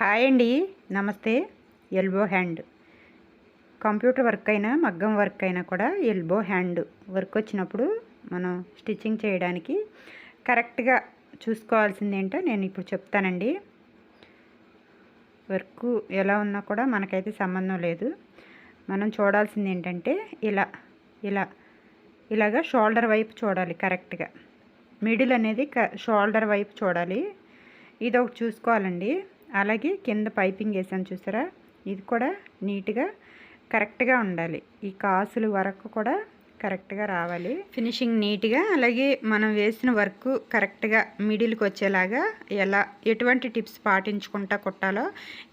Hi అండి. నమస్తే. Elbow hand. Computer work అయినా మగ్గం వర్క్ అయినా కూడా ఎల్బో హ్యాండ్ వర్క్ వచ్చినప్పుడు మనం స్టిచ్చింగ్ చేయడానికి కరెక్ట్గా చూసుకోవాల్సింది ఏంటో నేను ఇప్పుడు చెప్తానండి. వర్క్ ఎలా ఉన్నా కూడా మనకైతే సంబంధం లేదు. మనం చూడాల్సింది ఏంటంటే ఇలా ఇలా ఇలాగా షోల్డర్ వైపు చూడాలి కరెక్ట్గా. మిడిల్ అనేది క షోల్డర్ వైపు చూడాలి. ఇది ఒకటి చూసుకోవాలండి. అలాగే కింద పైపింగ్ వేసాను చూసారా? ఇది కూడా నీట్గా కరెక్ట్గా ఉండాలి. ఈ కాసులు వరకు కూడా కరెక్ట్గా రావాలి. ఫినిషింగ్ నీట్గా అలాగే మనం వేసిన వర్క్ కరెక్ట్గా మిడిల్కి వచ్చేలాగా ఎలా ఎటువంటి టిప్స్ పాటించుకుంటా కుట్టాలో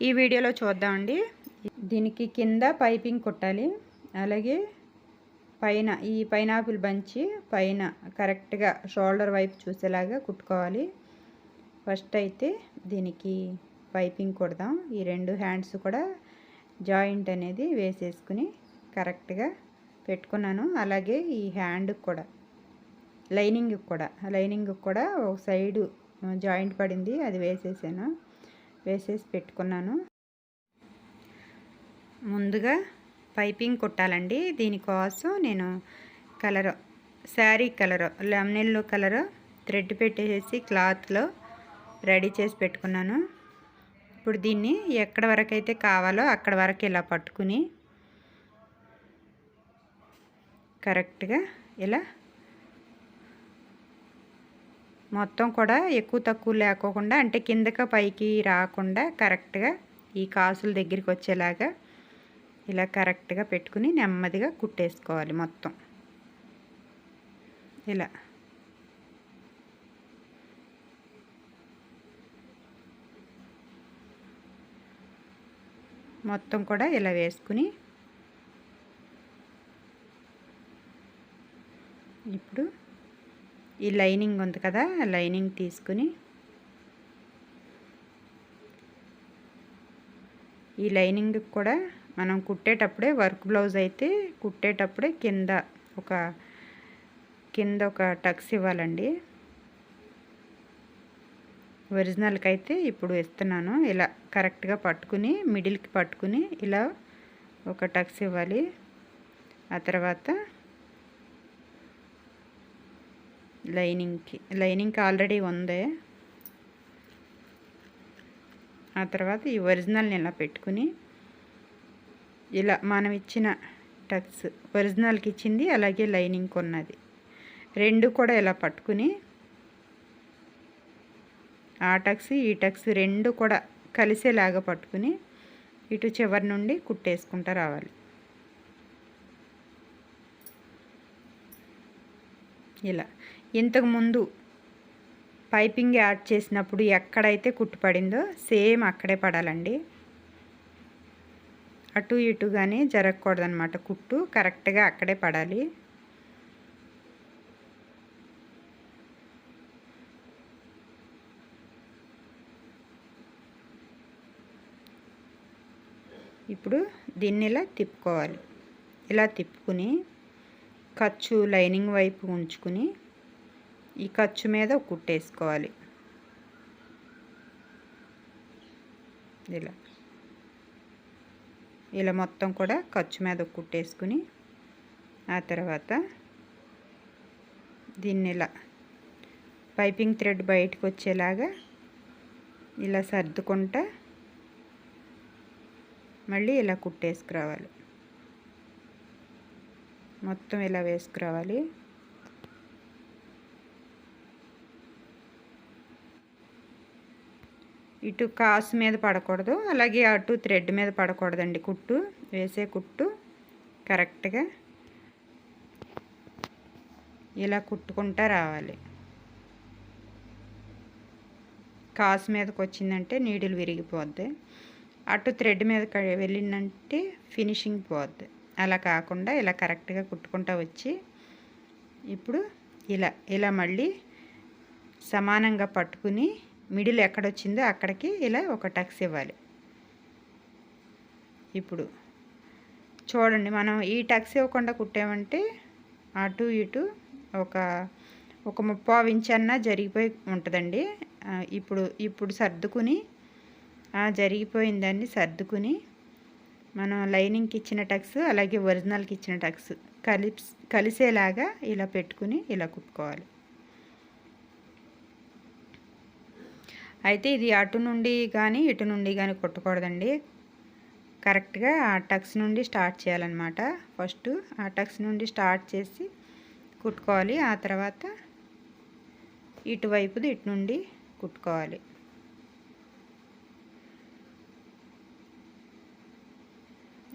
ఈ వీడియోలో చూద్దామండి. దీనికి కింద పైపింగ్ కుట్టాలి. అలాగే పైన ఈ పైనాపిల్ బంచి పైన కరెక్ట్గా షోల్డర్ వైపు చూసేలాగా కుట్టుకోవాలి. ఫస్ట్ అయితే దీనికి పైపింగ్ కొడదాం. ఈ రెండు హ్యాండ్స్ కూడా జాయింట్ అనేది వేసేసుకుని కరెక్ట్గా పెట్టుకున్నాను. అలాగే ఈ హ్యాండ్కి కూడా లైనింగ్కి కూడా లైనింగ్కి కూడా ఒక సైడు జాయింట్ పడింది అది వేసేసాను వేసేసి పెట్టుకున్నాను. ముందుగా పైపింగ్ కుట్టాలండి. దీనికోసం నేను colour sari colour lemon yellow colour thread పెట్టేసి క్లాత్లో రెడీ చేసి పెట్టుకున్నాను. ఇప్పుడు దీన్ని ఎక్కడ వరకు అయితే కావాలో అక్కడ వరకు ఇలా పట్టుకుని కరెక్ట్గా ఇలా మొత్తం కూడా ఎక్కువ తక్కువ లేకోకుండా అంటే కిందక పైకి రాకుండా కరెక్ట్గా ఈ కాసుల దగ్గరికి వచ్చేలాగా ఇలా కరెక్ట్గా పెట్టుకుని నెమ్మదిగా కుట్టేసుకోవాలి మొత్తం. ఇలా. మొత్తం కూడా ఇలా వేసుకుని ఇప్పుడు ఈ లైనింగ్ ఉంది కదా లైనింగ్ తీసుకుని ఈ లైనింగ్ కూడా మనం కుట్టేటప్పుడే వర్క్ బ్లౌజ్ అయితే కుట్టేటప్పుడే కింద ఒక కింద ఒక టక్స్ ఇవ్వాలండి. ఒరిజినల్కి అయితే ఇప్పుడు ఇస్తున్నాను ఇలా కరెక్ట్గా పట్టుకుని మిడిల్కి పట్టుకుని ఇలా ఒక టక్స్ ఇవ్వాలి. ఆ తర్వాత లైనింగ్కి లైనింగ్కి ఆల్రెడీ ఉంది. ఆ తర్వాత ఈ ఒరిజినల్ని ఇలా పెట్టుకుని ఇలా మనం ఇచ్చిన టక్స్ ఒరిజినల్కి ఇచ్చింది అలాగే లైనింగ్ ఉన్నది రెండు కూడా ఇలా పట్టుకుని ఆ టక్స్ ఈ టక్స్ రెండు కూడా కలిసేలాగా పట్టుకుని ఇటు చివరి నుండి కుట్టేసుకుంటూ రావాలి. ఇలా. ఇంతకుముందు పైపింగ్ యాడ్ చేసినప్పుడు ఎక్కడైతే కుట్టు పడిందో సేమ్ అక్కడే పడాలండి. అటు ఇటు కానీ జరగకూడదనమాట కుట్టు కరెక్ట్గా అక్కడే పడాలి. ఇప్పుడు దీన్ని ఇలా తిప్పుకోవాలి. ఇలా తిప్పుకుని ఖర్చు లైనింగ్ వైపు ఉంచుకుని ఈ ఖర్చు మీద కుట్టేసుకోవాలి ఇలా. ఇలా మొత్తం కూడా ఖర్చు మీద కుట్టేసుకుని ఆ తర్వాత దీన్ని ఇలా పైపింగ్ థ్రెడ్ బయటకు వచ్చేలాగా ఇలా సర్దుకుంటా మళ్ళీ ఇలా కుట్టేసుకురావాలి. మొత్తం ఇలా వేసుకురావాలి. ఇటు కాసు మీద పడకూడదు అలాగే అటు థ్రెడ్ మీద పడకూడదండి కుట్టు వేసే కుట్టు కరెక్ట్గా. ఇలా కుట్టుకుంటా రావాలి. కాసు మీదకి వచ్చిందంటే నీడిలు విరిగిపోద్ది. అటు థ్రెడ్ మీద వెళ్ళిందంటే ఫినిషింగ్ పోద్ది. అలా కాకుండా ఇలా కరెక్ట్గా కుట్టుకుంటూ వచ్చి ఇప్పుడు ఇలా ఇలా మళ్ళీ సమానంగా పట్టుకుని మిడిల్ ఎక్కడొచ్చిందో అక్కడికి ఇలా ఒక టక్స్ ఇవ్వాలి. ఇప్పుడు చూడండి మనం ఈ టక్స్ ఇవ్వకుండా కుట్టామంటే అటు ఇటు ఒక ఒక ముప్పావు ఇంచ్ అన్నా జరిగిపోయి ఉంటుందండి. ఇప్పుడు ఇప్పుడు సర్దుకుని జరిగిపోయిన దాన్ని సర్దుకుని. మనం లైనింగ్కి ఇచ్చిన టక్స్ అలాగే ఒరిజినల్కి ఇచ్చిన టక్స్ కలిపి కలిసేలాగా ఇలా పెట్టుకుని ఇలా కుట్టుకోవాలి. అయితే ఇది అటు నుండి కానీ ఇటు నుండి కానీ కుట్టకూడదండి. కరెక్ట్గా ఆ టక్స్ నుండి స్టార్ట్ చేయాలన్నమాట. ఫస్ట్ ఆ టక్స్ నుండి స్టార్ట్ చేసి కుట్టుకోవాలి. ఆ తర్వాత ఇటువైపుది ఇటు నుండి కుట్టుకోవాలి.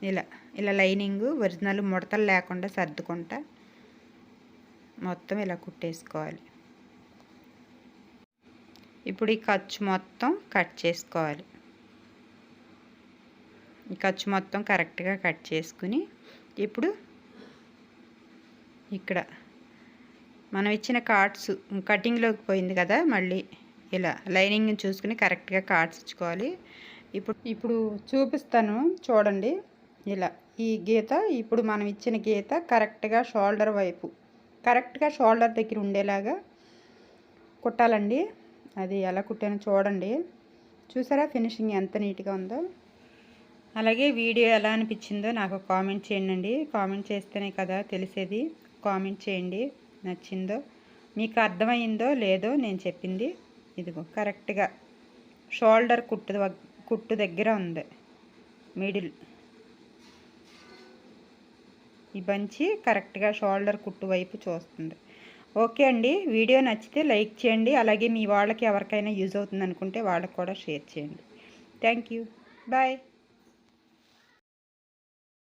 ఇలా ఇలా లైనింగ్ ఒరిజినల్ ముడతలు లేకుండా సర్దుకుంటా మొత్తం ఇలా కుట్టేసుకోవాలి. ఇప్పుడు ఈ ఖర్చు మొత్తం కట్ చేసుకోవాలి. ఈ ఖర్చు మొత్తం కరెక్ట్గా కట్ చేసుకుని ఇప్పుడు ఇక్కడ మనం ఇచ్చిన కార్డ్స్ కటింగ్లోకి పోయింది కదా మళ్ళీ ఇలా లైనింగ్ చూసుకుని కరెక్ట్గా కార్డ్స్ ఇచ్చుకోవాలి. ఇప్పుడు ఇప్పుడు చూపిస్తాను చూడండి. ఇలా. ఈ గీత ఇప్పుడు మనం ఇచ్చిన గీత కరెక్ట్గా షోల్డర్ వైపు కరెక్ట్గా షోల్డర్ దగ్గర ఉండేలాగా కుట్టాలండి. అది ఎలా కుట్టానో చూడండి. చూసారా ఫినిషింగ్ ఎంత నీట్గా ఉందో? అలాగే వీడియో ఎలా అనిపించిందో నాకు కామెంట్ చేయండి కామెంట్ చేస్తేనే కదా తెలిసేది. కామెంట్ చేయండి. నచ్చిందో మీకు అర్థమైందో లేదో నేను చెప్పింది. ఇదిగో కరెక్ట్గా షోల్డర్ కుట్టు కుట్టు దగ్గర ఉంది. మిడిల్. ఈ బంచి కరెక్ట్గా షోల్డర్ కుట్టు వైపు చూస్తుంది. ఓకే అండి. వీడియో నచ్చితే లైక్ చేయండి. అలాగే మీ వాళ్ళకి ఎవరికైనా యూజ్ అవుతుంది అనుకుంటే వాళ్ళకి కూడా షేర్ చేయండి. Thank you. బాయ్.